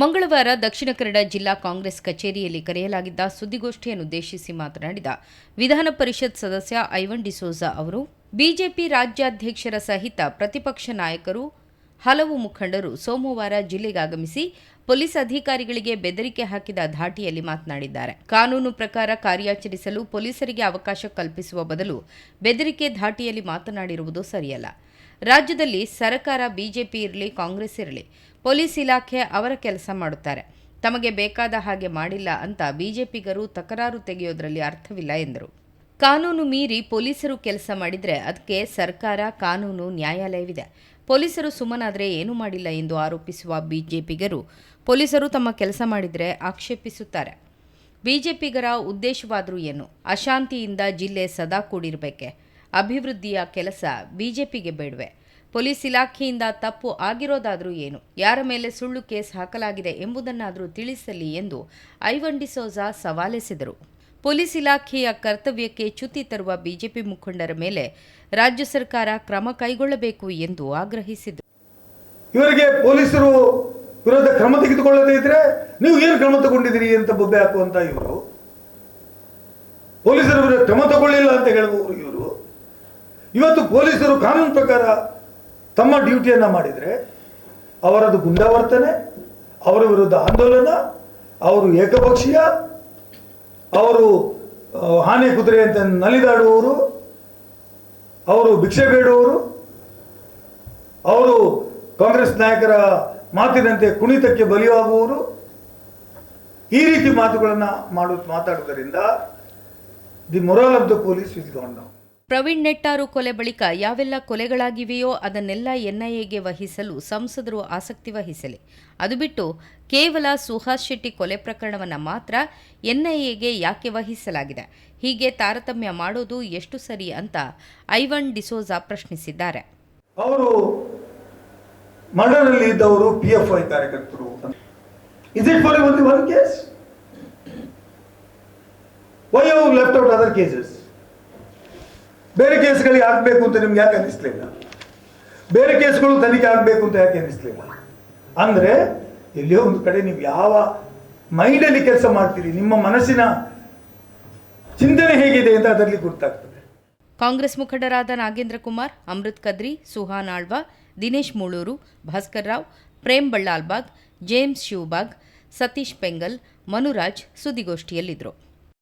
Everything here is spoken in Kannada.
ಮಂಗಳವಾರ ದಕ್ಷಿಣ ಕನ್ನಡ ಜಿಲ್ಲಾ ಕಾಂಗ್ರೆಸ್ ಕಚೇರಿಯಲ್ಲಿ ಕರೆಯಲಾಗಿದ್ದ ಸುದ್ದಿಗೋಷ್ಠಿಯನ್ನುದ್ದೇಶಿಸಿ ಮಾತನಾಡಿದ ವಿಧಾನ ಪರಿಷತ್ ಸದಸ್ಯ ಐವನ್ ಡಿಸೋಜಾ ಅವರು, ಬಿಜೆಪಿ ರಾಜ್ಯಾಧ್ಯಕ್ಷರ ಸಹಿತ ಪ್ರತಿಪಕ್ಷ ನಾಯಕರು, ಹಲವು ಮುಖಂಡರು ಸೋಮವಾರ ಜಿಲ್ಲೆಗಾಗಮಿಸಿ ಪೊಲೀಸ್ ಅಧಿಕಾರಿಗಳಿಗೆ ಬೆದರಿಕೆ ಹಾಕಿದ ಧಾಟಿಯಲ್ಲಿ ಮಾತನಾಡಿದ್ದಾರೆ. ಕಾನೂನು ಪ್ರಕಾರ ಕಾರ್ಯಾಚರಿಸಲು ಪೊಲೀಸರಿಗೆ ಅವಕಾಶ ಕಲ್ಪಿಸುವ ಬದಲು ಬೆದರಿಕೆ ಧಾಟಿಯಲ್ಲಿ ಮಾತನಾಡಿರುವುದು ಸರಿಯಲ್ಲ. ರಾಜ್ಯದಲ್ಲಿ ಸರ್ಕಾರ, ಬಿಜೆಪಿ ಇರಲಿ, ಕಾಂಗ್ರೆಸ್ ಇರಲಿ, ಪೊಲೀಸ್ ಇಲಾಖೆ ಅವರ ಕೆಲಸ ಮಾಡುತ್ತಾರೆ. ತಮಗೆ ಬೇಕಾದ ಹಾಗೆ ಮಾಡಿಲ್ಲ ಅಂತ ಬಿಜೆಪಿಗರು ತಕರಾರು ತೆಗೆಯೋದ್ರಲ್ಲಿ ಅರ್ಥವಿಲ್ಲ ಎಂದರು. ಕಾನೂನು ಮೀರಿ ಪೊಲೀಸರು ಕೆಲಸ ಮಾಡಿದರೆ ಅದಕ್ಕೆ ಸರ್ಕಾರ, ಕಾನೂನು, ನ್ಯಾಯಾಲಯವಿದೆ. ಪೊಲೀಸರು ಸುಮ್ಮನಾದರೆ ಏನೂ ಮಾಡಿಲ್ಲ ಎಂದು ಆರೋಪಿಸುವ ಬಿಜೆಪಿಗರು ಪೊಲೀಸರು ತಮ್ಮ ಕೆಲಸ ಮಾಡಿದರೆ ಆಕ್ಷೇಪಿಸುತ್ತಾರೆ. ಬಿಜೆಪಿಗರ ಉದ್ದೇಶವಾದರೂ ಏನು? ಅಶಾಂತಿಯಿಂದ ಜಿಲ್ಲೆ ಸದಾ ಕೂಡಿರಬೇಕೆ? ಅಭಿವೃದ್ಧಿಯ ಕೆಲಸ ಬಿಜೆಪಿಗೆ ಬೇಡವೆ. ಪೊಲೀಸ್ ಇಲಾಖೆಯಿಂದ ತಪ್ಪು ಆಗಿರೋದಾದರೂ ಏನು? ಯಾರ ಮೇಲೆ ಸುಳ್ಳು ಕೇಸ್ ಹಾಕಲಾಗಿದೆ ಎಂಬುದನ್ನಾದರೂ ತಿಳಿಸಲಿ ಎಂದು ಐವನ್ ಡಿಸೋಜಾ ಸವಾಲೆಸೆದರು. ಪೊಲೀಸ್ ಇಲಾಖೆಯ ಕರ್ತವ್ಯಕ್ಕೆ ಚ್ಯುತಿ ತರುವ ಬಿಜೆಪಿ ಮುಖಂಡರ ಮೇಲೆ ರಾಜ್ಯ ಸರ್ಕಾರ ಕ್ರಮ ಕೈಗೊಳ್ಳಬೇಕು ಎಂದು ಆಗ್ರಹಿಸಿದರು. ಇವರಿಗೆ ಪೊಲೀಸರು ವಿರೋಧ ಕ್ರಮ ತೆಗೆದುಕೊಳ್ಳದೇ ಇದ್ರೆ ನೀವು ಏನು ಕ್ರಮ ತಗೊಂಡಿದ್ದೀರಿ ಅಂತ ಬೊಬ್ಬೆ ಹಾಕುವಂತ ಇವರು? ಪೊಲೀಸರು ವಿರುದ್ಧ ಕ್ರಮ ತಗೊಳ್ಳಿಲ್ಲ ಅಂತ ಹೇಳುವವರು ಇವರು. ಇವತ್ತು ಪೊಲೀಸರು ಕಾನೂನು ಪ್ರಕಾರ ತಮ್ಮ ಡ್ಯೂಟಿಯನ್ನ ಮಾಡಿದರೆ ಅವರದು ಗುಂಡಾವರ್ತನೆ, ಅವರ ವಿರುದ್ಧ ಆಂದೋಲನ, ಅವರು ಏಕಪಕ್ಷೀಯ, ಅವರು ಹಾನಿ ಆನೆ ಕುದುರೆ ಅಂತ ನಲಿದಾಡುವವರು, ಅವರು ಭಿಕ್ಷೆ ಬೇಡುವವರು, ಅವರು ಕಾಂಗ್ರೆಸ್ ನಾಯಕರ ಮಾತಿನಂತೆ ಕುಣಿತಕ್ಕೆ ಬಲಿಯಾಗುವವರು, ಈ ರೀತಿ ಮಾತುಗಳನ್ನು ಮಾಡು, ಮಾತಾಡುವುದರಿಂದ the moral of the police is gone down. Praveen Nettaru ಕೊಲೆ ಬಳಿಕ ಯಾವೆಲ್ಲ ಕೊಲೆಗಳಾಗಿವೆಯೋ ಅದನ್ನೆಲ್ಲ ಎನ್ಐಎಗೆ ವಹಿಸಲು ಸಂಸದರು ಆಸಕ್ತಿ ವಹಿಸಲಿ. ಅದು ಬಿಟ್ಟು ಕೇವಲ ಸುಹಾಸ್ ಶೆಟ್ಟಿ ಕೊಲೆ ಪ್ರಕರಣವನ್ನು ಮಾತ್ರ ಎನ್ಐಎಗೆ ಯಾಕೆ ವಹಿಸಲಾಗಿದೆ? ಹೀಗೆ ತಾರತಮ್ಯ ಮಾಡೋದು ಎಷ್ಟು ಸರಿ ಅಂತ ಐವನ್ ಡಿಸೋಜಾ ಪ್ರಶ್ನಿಸಿದ್ದಾರೆ. ಅವರು ಮರ್ಡರಲ್ಲಿ ಇದ್ದವರು ಪಿ ಎಫ್ ಐ ಕಾರ್ಯಕರ್ತರು is it for one case why left out other cases ಬೇರೆ ಕೇಸ್ಗಳಿಗೆ ಹಾಕಬೇಕು ಅಂತ ನಿಮ್ಗೆ ಯಾಕೆ ಅನಿಸ್ಲಿಲ್ಲ ಬೇರೆ ಕೇಸ್ಗಳು ತನಿಖೆ ಆಗಬೇಕು ಅಂತ ಯಾಕೆ ಅನಿಸ್ಲಿಲ್ಲ ಅಂದ್ರೆ ಎಲ್ಲಿಯೋ ಒಂದು ಕಡೆ ನೀವು ಯಾವ ಮೈಂಡಲ್ಲಿ ಕೆಲಸ ಮಾಡ್ತೀರಿ, ನಿಮ್ಮ ಮನಸ್ಸಿನ ಚಿಂತನೆ ಹೇಗಿದೆ ಅಂತ ಅದರಲ್ಲಿ ಗೊತ್ತಾಗ್ತದೆ ಕಾಂಗ್ರೆಸ್ ಮುಖಂಡರಾದ ನಾಗೇಂದ್ರ ಕುಮಾರ್, ಅಮೃತ್ ಕದ್ರಿ, ಸುಹಾನ್ ಆಳ್ವ, ದಿನೇಶ್ ಮೂಳೂರು, ಭಾಸ್ಕರ್ ರಾವ್, ಪ್ರೇಮ್ ಬಳ್ಳಾಲ್ಬಾಗ್, ಜೇಮ್ಸ್ ಶಿವಬಾಗ್, ಸತೀಶ್ ಪೆಂಗಲ್, ಮನುರಾಜ್ ಸುದ್ದಿಗೋಷ್ಠಿಯಲ್ಲಿದ್ದರು.